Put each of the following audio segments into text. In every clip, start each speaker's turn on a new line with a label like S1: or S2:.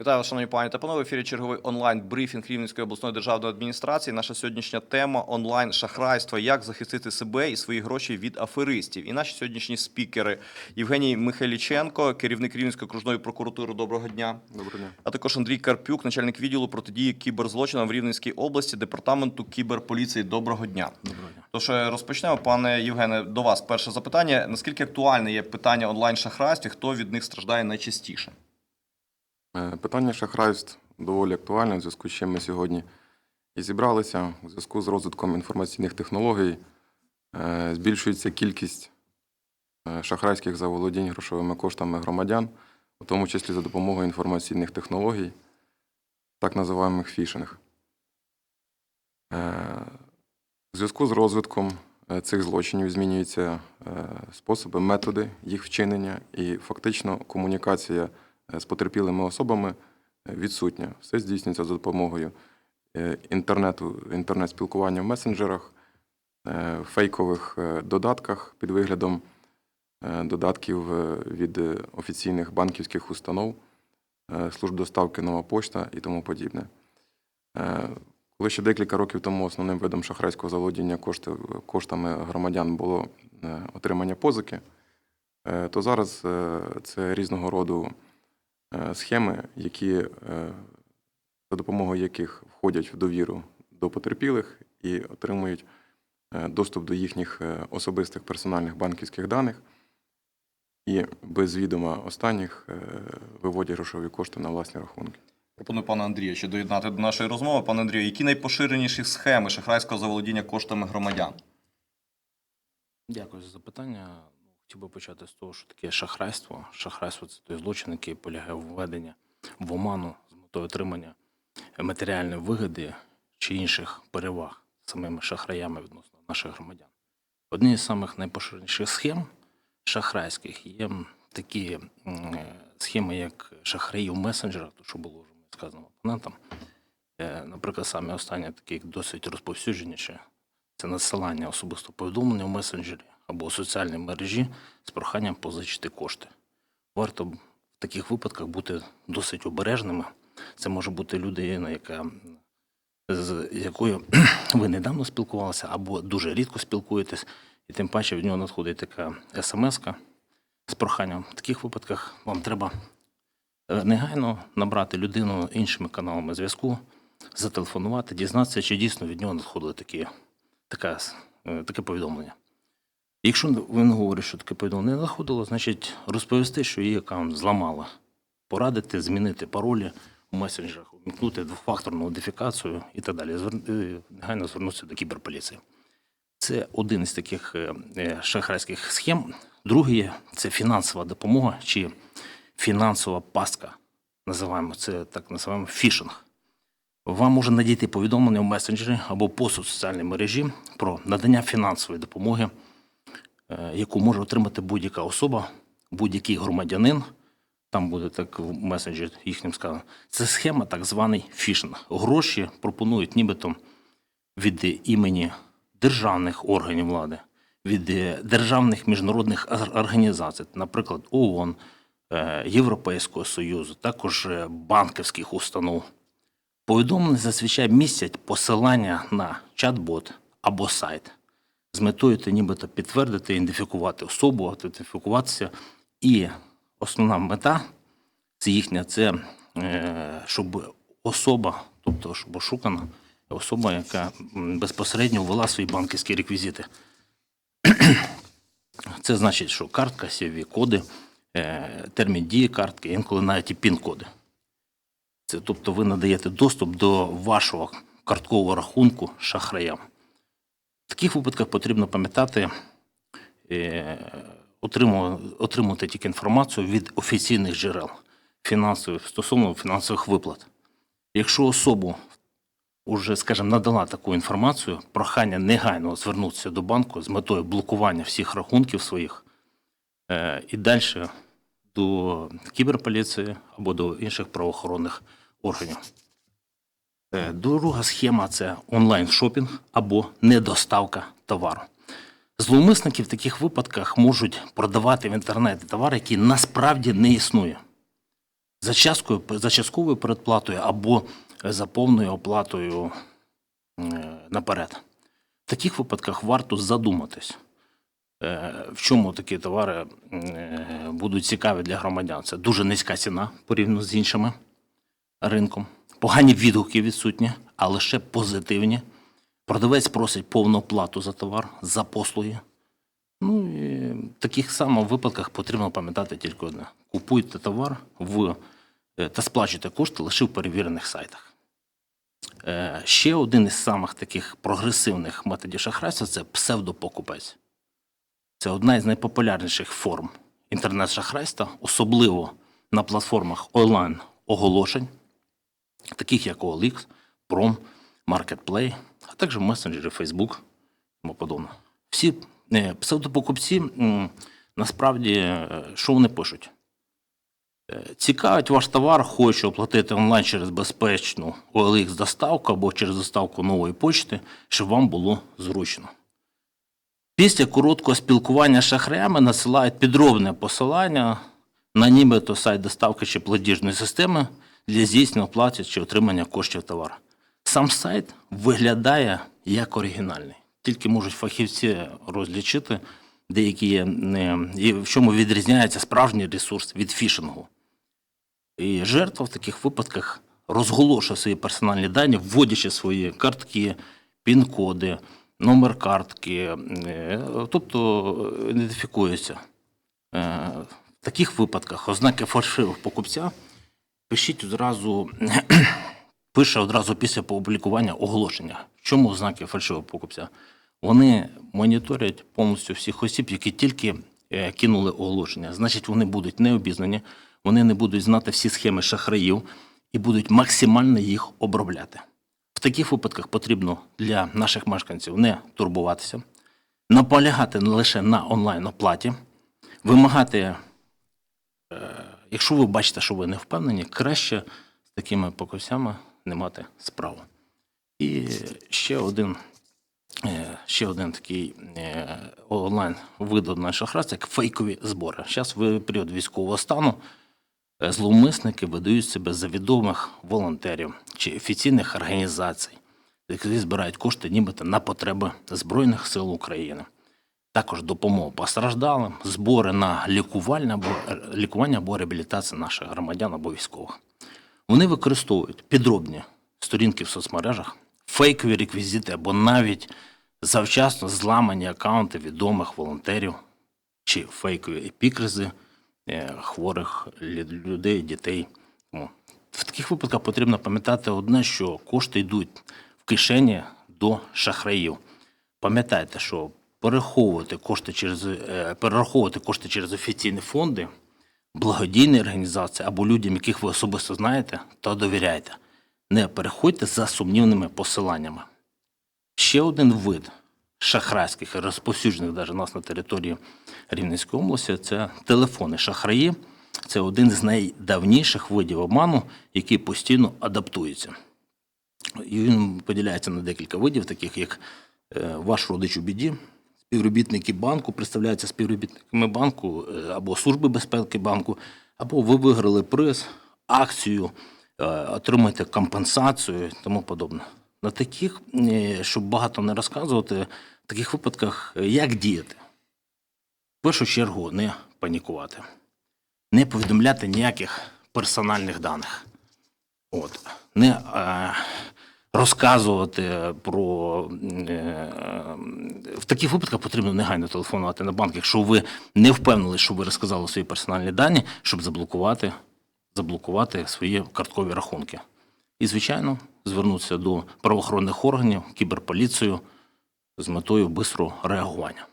S1: Вітаю вас, шановні пані та панове. В ефірі черговий онлайн брифінг Рівненської обласної державної адміністрації. Наша сьогоднішня тема онлайн шахрайство. Як захистити себе і свої гроші від аферистів. І наші сьогоднішні спікери Євгеній Михайліченко, керівник Рівненської окружної прокуратури. Доброго дня.
S2: Доброго дня.
S1: А також Андрій Карпюк, начальник відділу протидії кіберзлочинам в Рівненській області, департаменту кіберполіції. Доброго дня.
S2: Доброго дня.
S1: Тож е, розпочнемо, пане Євгене, до вас перше запитання. Наскільки актуальне є питання онлайн шахрайств і хто від них страждає найчастіше?
S2: Е, Питання шахрайств доволі актуальне, в зв'язку з чим ми сьогодні і зібралися. У зв'язку з розвитком інформаційних технологій е, збільшується кількість е, шахрайських заволодінь грошовими коштами громадян, у тому числі за допомогою інформаційних технологій, так називаємих фішинг. В зв'язку з розвитком цих злочинів змінюються способи, методи їх вчинення, і фактично комунікація з потерпілими особами е, відсутня. Все здійснюється за допомогою е, інтернету, інтернет-спілкування в месенджерах, е, фейкових е, додатках під виглядом е, додатків е, від е, офіційних банківських установ, е, служб доставки нова пошта і тому подібне. Е, Коли ще декілька років тому основним видом шахрайського заволодіння коштами громадян було е, отримання позики, е, то зараз е, це різного роду е, схеми, які, е, за допомогою яких входять в довіру до потерпілих і отримують е, доступ до їхніх е, особистих персональних банківських даних, і без відома останніх е, виводять грошові кошти на власні рахунки.
S1: Пропоную пана Андрія ще доєднати до нашої розмови. Пане Андрію, які найпоширеніші схеми шахрайського заволодіння коштами громадян?
S3: Дякую за запитання. Хотів би почати з того, що таке шахрайство. Шахрайство це той злочин, який полягає в введення в оману з метою отримання матеріальної вигоди чи інших переваг самими шахраями відносно наших громадян. Однією з самих найпоширеніших схем шахрайських є такі схеми, як шахраї в месенджерах, то що було вже сказано опонентам. Е, Наприклад, саме останнє такі досить розповсюдженіші це надсилання особисто повідомлення в месенджері або у соціальній мережі з проханням позичити кошти. Варто в таких випадках бути досить обережними. Це може бути людина, яка з якою ви недавно спілкувалися, або дуже рідко спілкуєтесь, і тим паче від нього надходить така смс з проханням. В таких випадках вам треба е, негайно набрати людину іншими каналами зв'язку, зателефонувати, дізнатися, чи дійсно від нього надходили такі, така, е, таке повідомлення. Якщо він говорить, що таке повідомлення не надходило, значить розповісти, що її аккаунт зламала, порадити змінити паролі у месенджерах, увімкнути двофакторну аутентифікацію і так далі. Е, Негайно звернутися до кіберполіції. Це один із таких е, е, шахрайських схем. Другий це фінансова допомога чи фінансова пастка. Називаємо це так називаємо фішинг. Вам може надійти повідомлення в месенджері або пост у соціальній мережі про надання фінансової допомоги, яку може отримати будь-яка особа, будь-який громадянин. Там буде так в месенджері їхнім сказано. Це схема, так званий фішинг. Гроші пропонують нібито від імені державних органів влади, від е, державних міжнародних організацій, наприклад, ООН, е, Європейського Союзу, також е, банківських установ. Повідомлення зазвичай містять посилання на чат-бот або сайт з метою та нібито підтвердити, ідентифікувати особу, аутентифікуватися. І основна мета це їхня, це е, щоб особа, тобто щоб ошукана особа, яка безпосередньо ввела свої банківські реквізити. Це значить, що картка, cv коди, е, термін дії картки, інколи навіть і пін-коди. Це тобто ви надаєте доступ до вашого карткового рахунку шахраям. В таких випадках потрібно пам'ятати, е, отримувати, тільки інформацію від офіційних джерел фінансових стосовно фінансових виплат. Якщо особу уже, скажімо, надала таку інформацію, прохання негайно звернутися до банку з метою блокування всіх рахунків своїх е, і далі до кіберполіції або до інших правоохоронних органів. Е, Друга схема це онлайн-шопінг або недоставка товару. Зловмисники в таких випадках можуть продавати в інтернеті товар, який насправді не існує. за, часткою, за частковою передплатою або за повною оплатою е, наперед. В таких випадках варто задуматись, е, в чому такі товари е, будуть цікаві для громадян. Це дуже низька ціна порівняно з іншими ринком. Погані відгуки відсутні, а лише позитивні. Продавець просить повну оплату за товар, за послуги. Ну і в таких самих випадках потрібно пам'ятати тільки одне: купуйте товар в, е, та сплачуйте кошти лише в перевірених сайтах. Е, Ще один із самих таких прогресивних методів шахрайства це псевдопокупець. Це одна із найпопулярніших форм інтернет-шахрайства, особливо на платформах онлайн оголошень, таких як OLX, Prom, Marketplay, а також месенджери Facebook тому подобне. Всі е, псевдопокупці насправді е, що вони пишуть? Е, Цікавить ваш товар, хочу оплатити онлайн через безпечну OLX доставку або через доставку нової почти, щоб вам було зручно. Після короткого спілкування з шахраями насилають підробне посилання на нібито сайт доставки чи платіжної системи для здійснення оплати чи отримання коштів товару. Сам сайт виглядає як оригінальний. Тільки можуть фахівці розлічити деякі є, і в чому відрізняється справжній ресурс від фішингу. І жертва в таких випадках розголошує свої персональні дані, вводячи свої картки, пін-коди, номер картки, е, тобто е, ідентифікується. Е, В таких випадках ознаки фальшивих покупця пишіть одразу, пише одразу після опублікування оголошення. В чому ознаки фальшивого покупця? Вони моніторять повністю всіх осіб, які тільки е, кинули оголошення. Значить, вони будуть необізнані, вони не будуть знати всі схеми шахраїв і будуть максимально їх обробляти. В таких випадках потрібно для наших мешканців не турбуватися, наполягати лише на онлайн оплаті, вимагати Якщо ви бачите, що ви не впевнені, краще з такими покупцями не мати справу. І ще один, е, ще один такий е, онлайн вид онлайн шахрайства, як фейкові збори. Зараз в період військового стану е, зловмисники видають себе за відомих волонтерів чи офіційних організацій, які збирають кошти нібито на потреби Збройних сил України також допомогу постраждалим, збори на лікування або, лікування або реабілітацію наших громадян або військових. Вони використовують підробні сторінки в соцмережах, фейкові реквізити або навіть завчасно зламані акаунти відомих волонтерів чи фейкові епікризи е, хворих людей, дітей. В таких випадках потрібно пам'ятати одне, що кошти йдуть в кишені до шахраїв. Пам'ятайте, що перераховувати кошти через е, перераховувати кошти через офіційні фонди, благодійні організації або людям, яких ви особисто знаєте та довіряєте. Не переходьте за сумнівними посиланнями. Ще один вид шахрайських, розповсюджених навіть у нас на території Рівненської області, це телефони шахраї. Це один з найдавніших видів обману, який постійно адаптується. І він поділяється на декілька видів, таких як е, ваш родич у біді, співробітники банку представляються співробітниками банку е, або Служби безпеки банку, або ви виграли приз, акцію, е, отримаєте компенсацію і тому подобне. На таких, е, щоб багато не розказувати, в таких випадках як діяти? В першу чергу не панікувати, не повідомляти ніяких персональних даних. От. Не розказувати про. Е, в таких випадках потрібно негайно телефонувати на банк, якщо ви не впевнили, що ви розказали свої персональні дані, щоб заблокувати, заблокувати свої карткові рахунки. І, звичайно, звернутися до правоохоронних органів, кіберполіцію з метою бистрого реагування.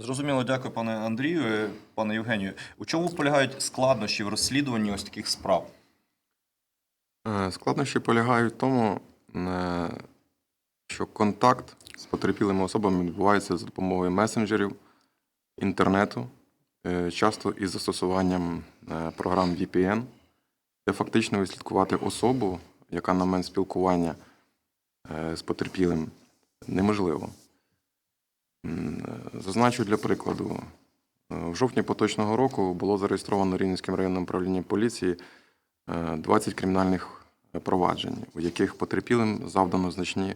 S1: Зрозуміло, дякую, пане Андрію, пане Євгенію. У чому полягають складнощі в розслідуванні ось таких справ?
S2: Е, Складнощі полягають в тому, е, що контакт з потерпілими особами відбувається за допомогою месенджерів, інтернету, е, часто із застосуванням програм VPN, де фактично відслідкувати особу, яка на момент спілкування з потерпілим, неможливо. Зазначу для прикладу, В жовтні поточного року було зареєстровано Рівненським районним управлінням поліції е, 20 кримінальних проваджень, у яких потерпілим завдано значні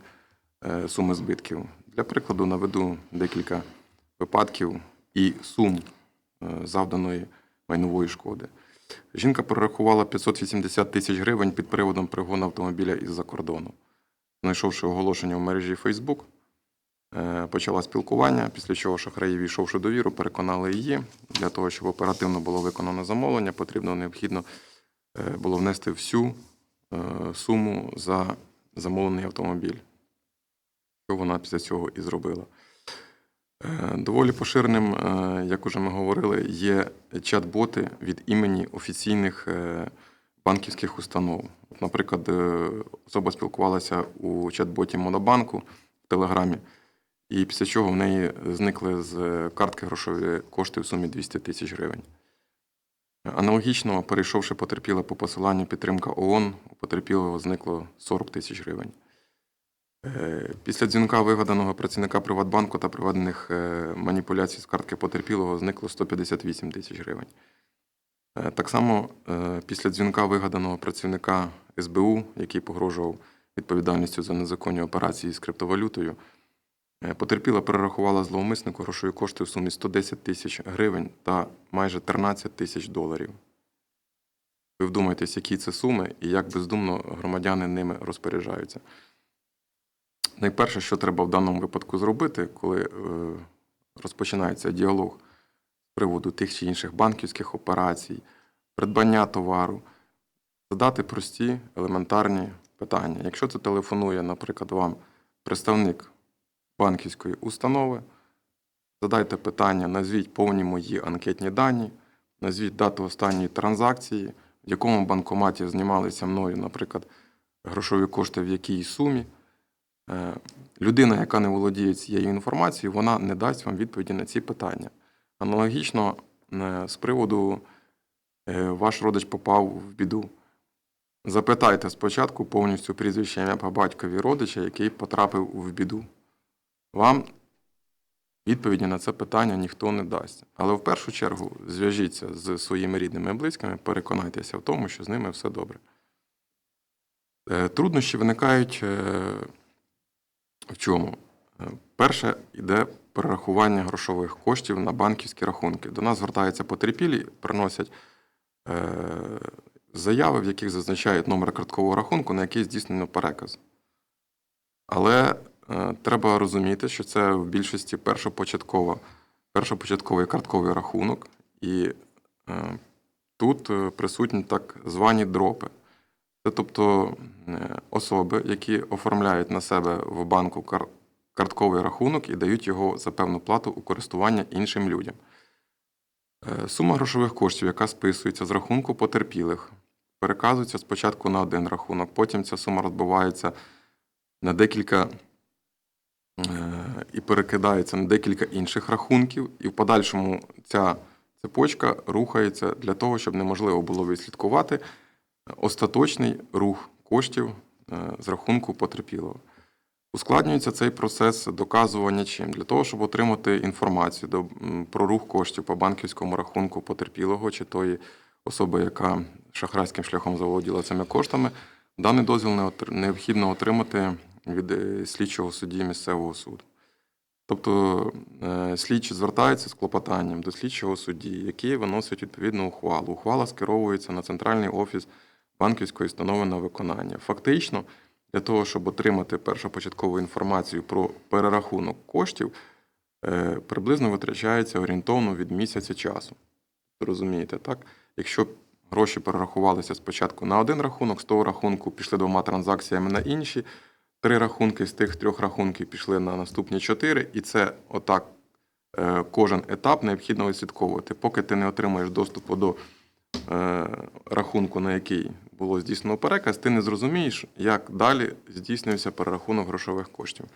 S2: е, суми збитків. Для прикладу наведу декілька випадків і сум е, завданої майнової шкоди. Жінка перерахувала 580 тисяч гривень під приводом пригону автомобіля із-за кордону. Знайшовши оголошення в мережі Facebook, е, почала спілкування, після чого шахраї, війшовши довіру, переконали її. Для того, щоб оперативно було виконано замовлення, потрібно необхідно було внести всю суму за замовлений автомобіль. Що вона після цього і зробила. Е, Доволі поширеним, е, як уже ми говорили, є чат-боти від імені офіційних е, банківських установ. Наприклад, е, особа спілкувалася у чат-боті Монобанку в Телеграмі, і після чого в неї зникли з е, картки грошові кошти в сумі 200 тисяч гривень. Аналогічно, перейшовши потерпіла по посиланню підтримка ООН, у потерпілого зникло 40 тисяч гривень. Е, Після дзвінка вигаданого працівника Приватбанку та проведених е, маніпуляцій з картки потерпілого зникло 158 тисяч гривень. Е, Так само після дзвінка вигаданого працівника СБУ, який погрожував відповідальністю за незаконні операції з криптовалютою, потерпіла перерахувала зловмиснику грошові кошти в сумі 110 тисяч гривень та майже 13 тисяч доларів. Ви вдумайтесь, які це суми і як бездумно громадяни ними розпоряджаються. Найперше, що треба в даному випадку зробити, коли е, розпочинається діалог з приводу тих чи інших банківських операцій, придбання товару, задати прості елементарні питання. Якщо це телефонує, наприклад, вам представник банківської установи, задайте питання, назвіть повні мої анкетні дані, назвіть дату останньої транзакції, в якому банкоматі знімалися мною, наприклад, грошові кошти в якій сумі. Е, Людина, яка не володіє цією інформацією, вона не дасть вам відповіді на ці питання. Аналогічно, е, з приводу е, ваш родич попав в біду. Запитайте спочатку повністю прізвище ім'я по батькові родича, який потрапив в біду. Вам відповіді на це питання ніхто не дасть. Але в першу чергу зв'яжіться з своїми рідними і близькими, переконайтеся в тому, що з ними все добре. Е, Труднощі виникають е, в чому? Е, Перше йде перерахування грошових коштів на банківські рахунки. До нас звертаються потерпілі, приносять заяви, в яких зазначають номер карткового рахунку, на який здійснено переказ. Але треба розуміти, що це в більшості першопочаткова, першопочатковий картковий рахунок, і е, тут е, присутні так звані дропи. Це тобто е, особи, які оформляють на себе в банку картковий рахунок і дають його за певну плату у користування іншим людям. Е, Сума грошових коштів, яка списується з рахунку потерпілих, переказується спочатку на один рахунок, потім ця сума розбивається на декілька е, і перекидається на декілька інших рахунків, і в подальшому ця цепочка рухається для того, щоб неможливо було відслідкувати остаточний рух коштів е, з рахунку потерпілого. Ускладнюється цей процес доказування чим? Для того, щоб отримати інформацію про рух коштів по банківському рахунку потерпілого чи тої особи, яка шахрайським шляхом заволоділа цими коштами, даний дозвіл необхідно отримати від е, слідчого судді місцевого суду. Тобто е, слідчий звертається з клопотанням до слідчого судді, який виносить відповідну ухвалу. Ухвала скеровується на центральний офіс банківської установи на виконання. Фактично, для того, щоб отримати першопочаткову інформацію про перерахунок коштів, е, приблизно витрачається орієнтовно від місяця часу. Розумієте, так? Якщо гроші перерахувалися спочатку на один рахунок, з того рахунку пішли двома транзакціями на інші, три рахунки з тих трьох рахунків пішли на наступні чотири, і це отак е, кожен етап необхідно відслідковувати. Поки ти не отримаєш доступу до е, рахунку, на який було здійснено переказ, ти не зрозумієш, як далі здійснюється перерахунок грошових коштів.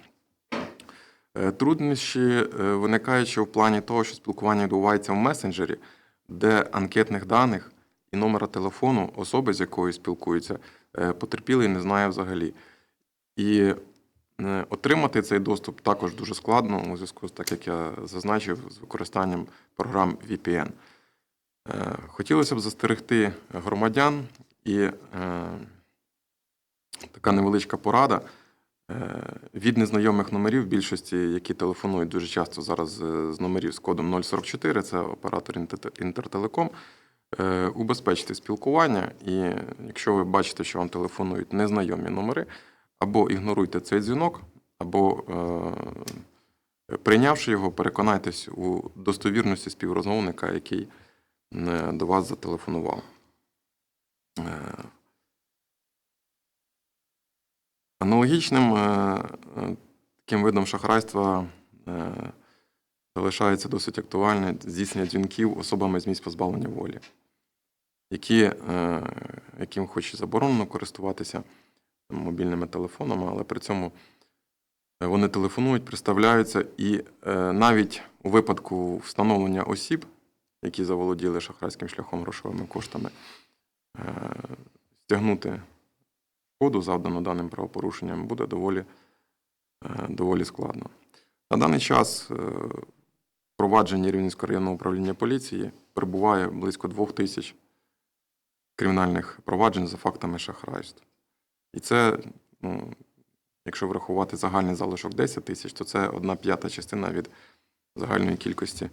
S2: Е, Труднощі виникають в плані того, що спілкування відбувається в месенджері, де анкетних даних і номера телефону особи, з якою спілкуються, потерпілий не знає взагалі. І Е, Отримати цей доступ також дуже складно у зв'язку з так, як я зазначив, з використанням програм VPN. Е, Хотілося б застерегти громадян і е, така невеличка порада. Від незнайомих номерів, більшості, які телефонують дуже часто зараз з номерів з кодом 044, це оператор Інтертелеком. Убезпечте спілкування, і якщо ви бачите, що вам телефонують незнайомі номери, або ігноруйте цей дзвінок, або е, прийнявши його, переконайтесь у достовірності співрозмовника, який е, до вас зателефонував. Е, Аналогічним е, е, таким видом шахрайства е, залишається досить актуальне здійснення дзвінків особами з місць позбавлення волі, які, е, яким хоч і заборонено користуватися мобільними телефонами, але при цьому вони телефонують, представляються, і е, навіть у випадку встановлення осіб, які заволоділи шахрайським шляхом грошовими коштами, е, стягнути шкоду, завдану даним правопорушенням, буде доволі, е, доволі складно. На даний час е, в провадженні Рівненського районного управління поліції перебуває близько двох тисяч кримінальних проваджень за фактами шахрайств. І це, ну, якщо врахувати загальний залишок 10 тисяч, то це одна п'ята частина від загальної кількості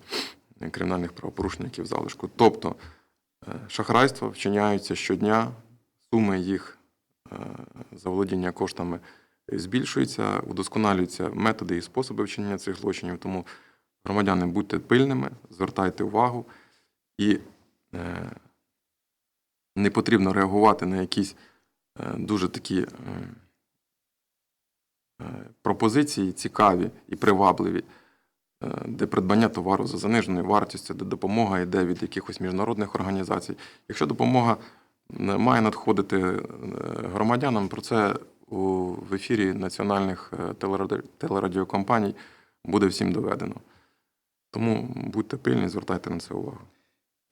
S2: е, кримінальних правопорушень, які в залишку. Тобто е, шахрайства вчиняються щодня, суми їх е, заволодіння коштами збільшуються, удосконалюються методи і способи вчинення цих злочинів. Тому громадяни будьте пильними, звертайте увагу і не потрібно реагувати на якісь дуже такі е, е, пропозиції цікаві і привабливі, е, де придбання товару за заниженою вартістю, де допомога йде від якихось міжнародних організацій. Якщо допомога е, має надходити е, громадянам, про це в ефірі національних е, телерадіокомпаній буде всім доведено. Тому будьте пильні, звертайте на це увагу.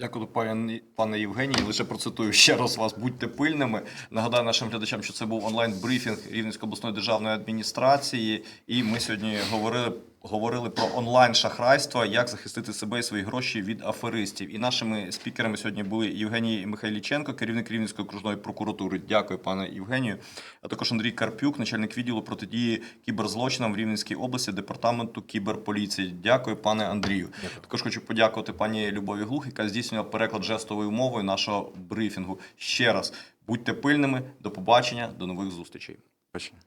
S1: Дякую, пане, пане Євгеній. Лише процитую ще раз вас. Будьте пильними. Нагадаю нашим глядачам, що це був онлайн-брифінг Рівненської обласної державної адміністрації. І ми сьогодні говорили, говорили про онлайн-шахрайство, як захистити себе і свої гроші від аферистів. І нашими спікерами сьогодні були Євгеній Михайліченко, керівник Рівненської окружної прокуратури. Дякую, пане Євгенію. А також Андрій Карпюк, начальник відділу протидії кіберзлочинам в Рівненській області департаменту кіберполіції. Дякую, пане Андрію. Також хочу подякувати пані Любові Глух, яка здійснювала переклад жестовою мовою нашого брифінгу. Ще раз будьте пильними. До побачення, до нових зустрічей.
S2: Бачення.